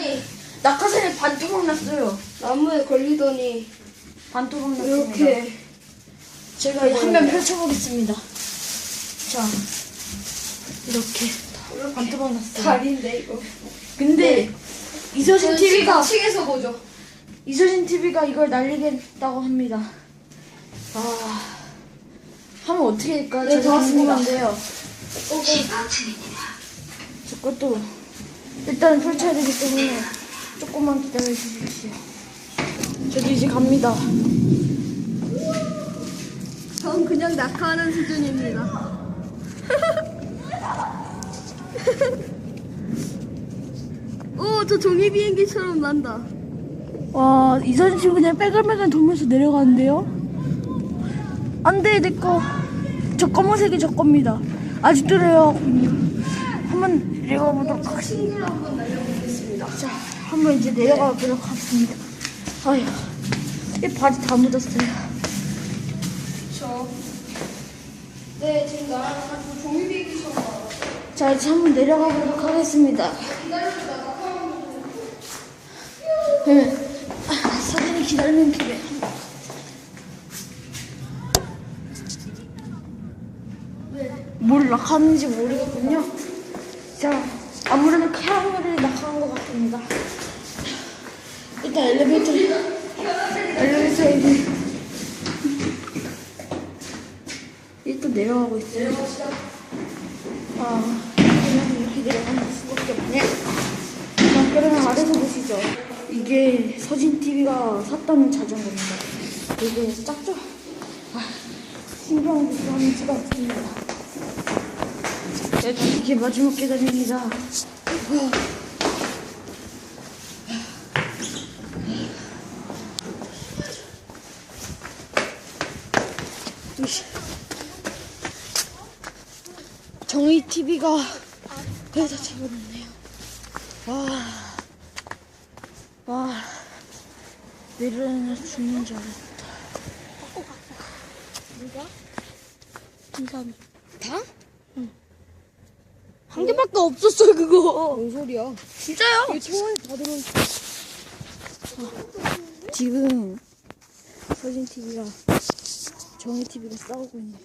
걸리더니 낙하산에 반토막 났어요. 나무에 걸리더니 반토막 났습니다. 이렇게 제가 한면 펼쳐보겠습니다. 자, 이렇게 반토막 났어요. 다리인데 이거. 근데 이서진 TV가 층에서 보죠. 이서진 TV가 이걸 날리겠다고 합니다. 아, 하면 어떻게 될까? 네, 좋았습니다. 궁금한데요. 저 것도 일단 펼쳐야 되기 때문에 조금만 기다려 주십시오. 저도 이제 갑니다. 전 그냥 낙하하는 수준입니다. 오, 저 종이 비행기처럼 난다. 와, 이서진 씨 그냥 빼글빼글 돌면서 내려가는데요? 안 돼, 내 거. 저 검은색이 저 겁니다. 아직도 내려가군요. 한번 내려가 보도록 하겠습니다. 친구를 한번 날려보겠습니다. 자, 한번 이제 내려가 보도록 하겠습니다. 아휴, 이 바지 다 묻었어요. 저. 네, 지금 날아가지고 종이 비행기처럼 나왔어요. 자, 이제 한번 내려가 보도록 하겠습니다. 네. 아, 사진이 기다리는 길에. 뭘 낙하는지 모르겠군요. 자, 아무래도 캐러멜이 낙하한 것 같습니다. 일단 엘리베이터, 엘리베이터에 이제 일단 내려가고 있어요. 아, 그냥 이렇게 내려가는 수밖에 없네. 자, 그러면 아래서 보시죠. 이게 서진 TV가 샀다는 자전거입니다. 되게 작죠? 아, 신경 쓰는 수가 없습니다. 네, 이게 마지막 계단입니다. 정의 TV가 그래서 잡아놨네요. 와, 와, 내려놔 죽는 줄 알았다. 누가? 김삼이. 다? 한 개밖에 없었어요 그거. 뭔 소리야? 진짜요? 이거 청원이 다 들어온. 지금 서진 TV랑 정의 TV가 싸우고 있네요.